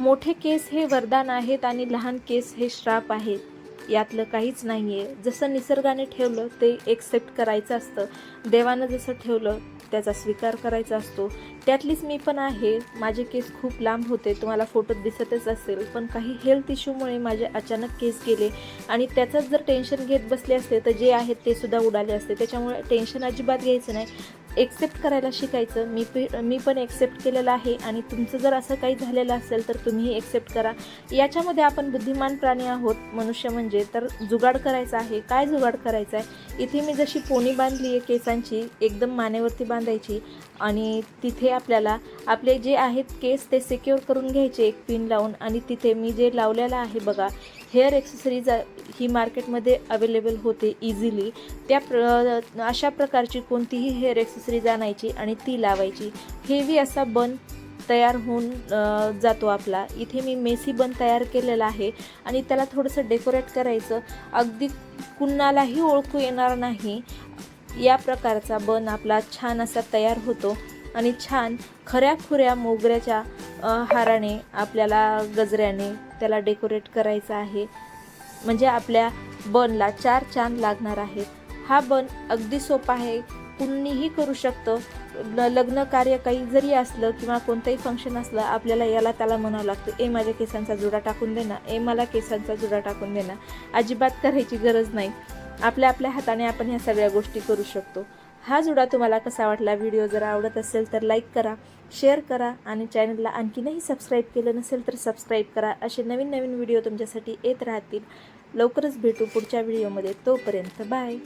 मोठे केस हे वरदान आहेत आणि लहान केस हे श्राप आहेत. यातलं काहीच नाही आहे जसं निसर्गाने ठेवलं ते एक्सेप्ट करायचं असतं. देवानं जसं ठेवलं त्याचा स्वीकार करायचा असतो. त्यातलीच मी पण आहे. माझे केस खूप लांब होते. तुम्हाला फोटोत दिसतच असेल. पण काही हेल्थ इश्यूमुळे माझे अचानक केस गेले. आणि त्याचंच जर टेन्शन घेत बसले असते तर जे आहेत ते सुद्धा उडाले असते. त्याच्यामुळे टेन्शन अजिबात घ्यायचं नाही. एक्सेप्ट करायला शिकायचं. मी पे मी पण एक्सेप्ट केलेलं आहे आणि तुमचं जर असं काही झालेलं असेल तर तुम्हीही एक्सेप्ट करा. याच्यामध्ये आपण बुद्धिमान प्राणी आहोत मनुष्य म्हणजे. तर जुगाड करायचा आहे. काय जुगाड करायचा आहे? इथे मी जशी पोणी बांधली आहे केसांची एकदम मानेवरती बांधायची आणि तिथे आपल्याला आपले जे आहेत केस ते सिक्युअर करून घ्यायचे एक पिन लावून आणि तिथे मी जे लावलेलं आहे बघा हेअर एक्सेसरीज ही मार्केटमध्ये अवेलेबल होते इझिली त्या प्र अशा प्रकारची कोणतीही हेअर एक्सेसरीज आणायची आणि ती लावायची. हेवी असा बन तयार होऊन जातो आपला. इथे मी मेसी बन तयार केलेला आहे आणि त्याला थोडंसं डेकोरेट करायचं. अगदी कुणालाही ओळखू येणार नाही. या प्रकारचा बन आपला छान असा तयार होतो. आणि छान खऱ्या खुऱ्या मोगऱ्याच्या हाराने आपल्याला गजऱ्याने त्याला डेकोरेट करायचं आहे. म्हणजे आपल्या बनला चार चांद लागणार आहेत हा बन अगदी सोपा आहे. कुणीही करू शकतं. लग्न कार्य काही जरी असलं किंवा कोणतंही फंक्शन असलं आपल्याला याला त्याला म्हणावं लागतं ए माझ्या केसांचा जुडा टाकून दे ना. ए मला केसांचा जुडा टाकून दे ना. अजिबात करायची गरज नाही. आपल्या आपल्या हाताने आपण ह्या सगळ्या गोष्टी करू शकतो. हा जुडा तुम्हाला कसा वाटला व्हिडिओ? जर आवडत असेल तर लाईक करा शेअर करा आणि चॅनलला आणखीनही सबस्क्राईब केलं नसेल तर सबस्क्राईब करा. असे नवीन नवीन व्हिडिओ तुमच्यासाठी येत राहतील. लवकरच भेटू पुढच्या व्हिडिओमध्ये. तोपर्यंत बाय